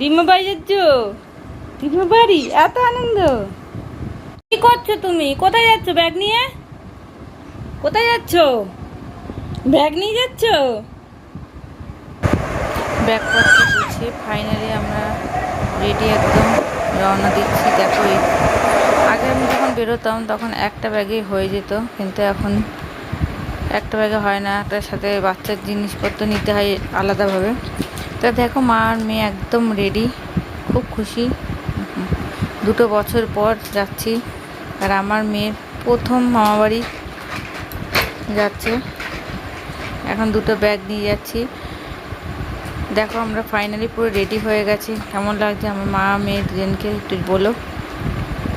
ডিমা বাড়ি যাচ্ছ? বাড়ি? এত আনন্দ। কি করছ তুমি? কোথায় যাচ্ছ? ব্যাগ নিয়ে? কোথায় যাচ্ছ? ব্যাগ নিয়ে যাচ্ছ? ব্যাগপত্র গুছিয়ে ফাইনালি আমরা রেডি একদম। রওনা দিচ্ছি, দেখো আগে আমি যখন বেরোতাম, তখন একটা ব্যাগেই হয়ে যেত। কিন্তু এখন একটা ব্যাগে হয় না। একটার সাথে বাচ্চার জিনিসপত্র নিতে হয় আলাদাভাবে। তা দেখো মা আর মেয়ে একদম রেডি খুব খুশি। দুটো বছর পর যাচ্ছি, আর আমার মেয়ের প্রথম মামাবাড়ি যাচ্ছে। এখন দুটো ব্যাগ নিয়ে যাচ্ছি। দেখো আমরা ফাইনালি পুরো রেডি হয়ে গেছি। কেমন লাগছে আমার মা, মেয়ে দুজনকে একটু বলো।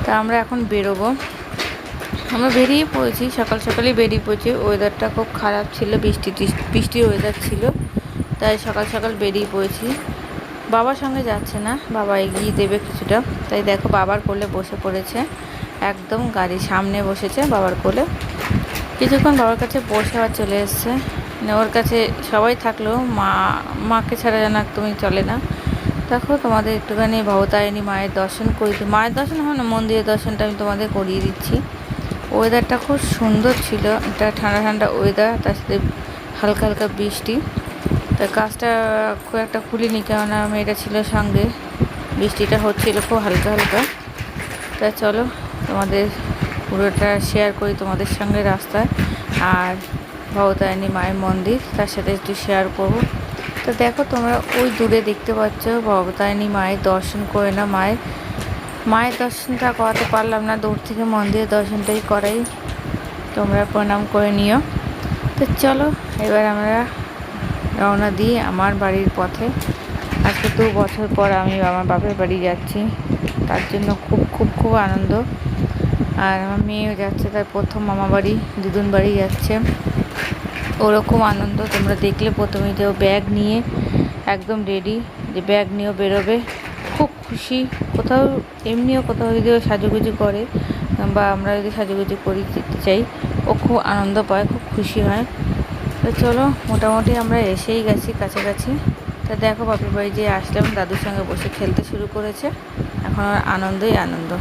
তা আমরা এখন বেরোবো। আমরা বেরিয়ে পড়েছি, সকাল সকালেই বেরিয়ে পড়েছি। ওয়েদারটা খুব খারাপ ছিল, বৃষ্টি বৃষ্টির ওয়েদার ছিল। তাই সকাল সকাল বেরিয়ে পড়েছি। বাবার সঙ্গে যাচ্ছে না, বাবা এগিয়ে দেবে কিছুটা। তাই দেখো বাবার কোলে বসে পড়েছে, একদম গাড়ির সামনে বসেছে বাবার কোলে। কিছুক্ষণ বাবার কাছে বসে আবার চলে এসছে। মানে ওর কাছে সবাই থাকলেও মা, মাকে ছাড়া যেন একদমই চলে না। দেখো তোমাদের একটুখানি ভবতারিণী মায়ের দর্শন করি মায়ের দর্শন হয় না, মন্দিরের দর্শনটা আমি তোমাদের করিয়ে দিচ্ছি। ওয়েদারটা খুব সুন্দর ছিল একটা ঠান্ডা ঠান্ডা ওয়েদার তার সাথে হালকা হালকা বৃষ্টি। তা গাছটা খুব একটা খুলিনি কেননা মেয়েটা ছিল সঙ্গে। বৃষ্টিটা হচ্ছিল খুব হালকা হালকা। তা চলো, তোমাদের পুরোটা শেয়ার করি তোমাদের সঙ্গে রাস্তায়। আর ভবতারিণী মায়ের মন্দির, তার সাথে একটু শেয়ার করব। তো দেখো, তোমরা ওই দূরে দেখতে পাচ্ছ ভবতারিণী মায়ের দর্শন করে না। মায়ের মায়ের দর্শনটা করাতে পারলাম না। দূর থেকে মন্দিরের দর্শনটাই করাই। তোমরা প্রণাম করে নিও। তো চলো, এবার আমরা রওনা দিই আমার বাড়ির পথে। আজকে দু বছর পর আমি আমার বাপের বাড়ি যাচ্ছি। তার জন্য খুব খুব খুব আনন্দ। আর আমার মেয়েও যাচ্ছে, তার প্রথম মামা বাড়ি, দুদুন বাড়ি যাচ্ছে। ওরকম আনন্দ, তোমরা দেখলে প্রথমে যে ও ব্যাগ নিয়ে একদম রেডি যে ব্যাগ নিয়েও বেরোবে। খুব খুশি। কোথাও, এমনিও কোথাও যদি ও সাজুগুজু করে, বা আমরা যদি সাজুগুজু করি, যেতে চাই, ও খুব আনন্দ পায়, খুব খুশি হয়। তো চলো, মোটামুটি আমরা এসেই গেছি কাছাকাছি। তা দেখো, বাপের বাড়ি যে আসলাম, দাদুর সঙ্গে বসে খেলতে শুরু করেছে। এখন আনন্দই আনন্দ।